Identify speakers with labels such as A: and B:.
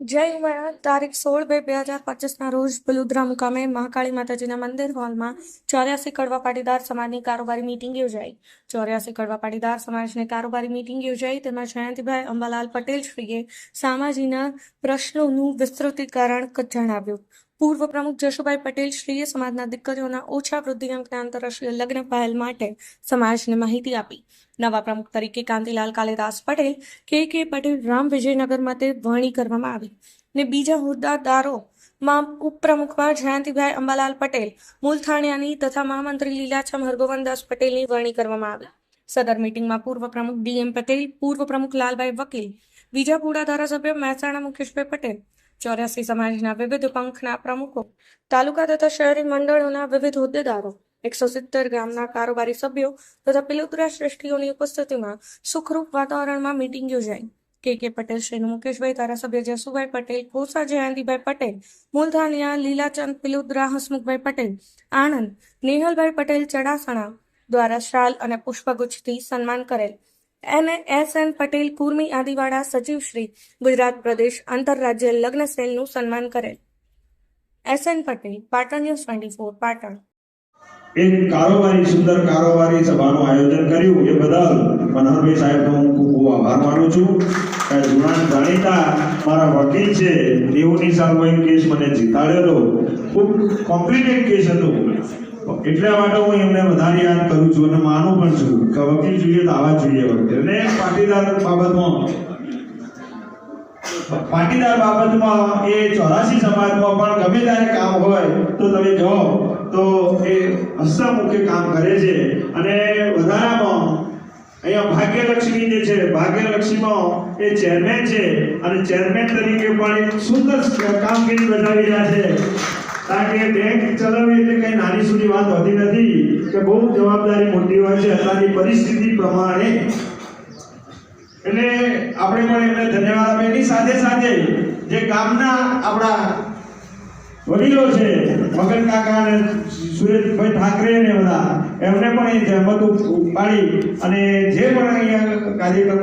A: જય ઉમા તારીખ સોળ બે બે હજાર પચીસના રોજ બલુદ્રા મુકામે મહાકાળી માતાજીના મંદિર હોલમાં ચોર્યાસી કડવા પાટીદાર સમાજની કારોબારી મીટિંગ યોજાઈ. ચોર્યાસી કડવા પાટીદાર સમાજની કારોબારી મિટિંગ યોજાઈ. તેમાં જયંતિભાઈ અંબાલાલ પટેલ શ્રીએ સામાજીના પ્રશ્નોનું વિસ્તૃતીકરણ જણાવ્યું. પૂર્વ પ્રમુખ જશુભાઈ પટેલ શ્રીએ સમાજના દિગ્ગજોના ઓછા વૃદ્ધિઅંકના આંતરરાષ્ટ્રીય લગ્ન પહેલ માટે સમાજને માહિતી આપી. નવા પ્રમુખ તરીકે કાંતિલાલ કાલિદાસ પટેલ, કે કે પટેલ રામ વિજયનગર માટે વરણી કરવામાં આવી. ને બીજા હોદ્દાદારોમાં ઉપપ્રમુખમાં જયંતિભાઈ અંબાલાલ પટેલ, મૂલથાણિયાની તથા મહામંત્રી લીલાછમ હરગોવનદાસ પટેલની વરણી કરવામાં આવી. સદર મીટિંગમાં પૂર્વ પ્રમુખ ડીએમ પટેલ, પૂર્વ પ્રમુખ લાલભાઈ વકીલ વિજાપુરા ધારાસભ્ય મહેસાણા મુકેશભાઈ પટેલ ચોર્યાસી સમાજના વિવિધ પંખના પ્રમુખો, તાલુકા તથા શહેરી મંડળોના વિવિધ હોદ્દેદારો, એકસો સિત્તેર ગામના કારોબારી સભ્યો તથા પિલોતરા શ્રેષ્ઠીઓની ઉપસ્થિતિમાં સુખરૂપ વાતાવરણમાં મીટિંગ યોજાઈ. કે કે પટેલ, શ્રી મુકેશભાઈ ધારાસભ્ય જસુભાઈ પટેલ કોસા જયંતિભાઈ પટેલ, મૂલધાનિયા લીલાચંદ પિલોદરા હસમુખભાઈ પટેલ, આણંદ, નેહલભાઈ પટેલ ચડાસણા દ્વારા શાલ અને પુષ્પગુચ્છથી સન્માન કરેલ. એને એસ એન પટેલ, કુર્મી આદિવાડા સચિવ શ્રી, ગુજરાત પ્રદેશ આંતરરાજ્ય લગ્ન સેલનું સન્માન કરેલ. S N Patel, Patan news twenty four, Patan.
B: એક કારોબારી, સુંદર કારોબારી સભાનું આયોજન કર્યું. એ બદલ મનહરભાઈ સાહેબનો હું ખૂબ ખૂબ આભાર માનું છું. કે જાણીતા મારા વકીલ છે. દેવની સાલનો કેસ મને જીતાડેલો. ખૂબ કોમ્પ્લિકેટ કેસ હતો. એટલા માટે હું એમને વધારે યાદ કરું છું અને માનું પણ છું કે વકીલ જોઈએ તો આવા જોઈએ વકીલ અને પાટીદાર બાબતમાં પાટીદાર બાબતમાં એ ચોરાસી સમાજમાં પણ ગમે ત્યારે કામ હોય તો તમે જાઓ તો એ હસ્તમુખે કામ કરે છે. અને વધારામાં અહીંયા ભાગ્યલક્ષ્મી જે છે, ભાગ્યલક્ષ્મીમાં એ ચેરમેન છે. અને ચેરમેન તરીકે પણ એક સુંદર કામગીરી બજાવી રહ્યા છે. કારણ કે બેંક ચલાવવી એટલે કઈ નાની સૂની વાત હોતી નથી કે બહુ જવાબદારી મોટી હોય છે અત્યારની પરિસ્થિતિ પ્રમાણે. એટલે આપણે પણ એમને ધન્યવાદ આપીએ. એની સાથે સાથે જે ગામના આપણા વડીલો છે મગન કાકા અને સુરેશભાઈ ઠાકરે ને બધા, એમને પણ એ જહેમત ઉપાડી અને જે પણ અહીંયા કાર્યક્રમ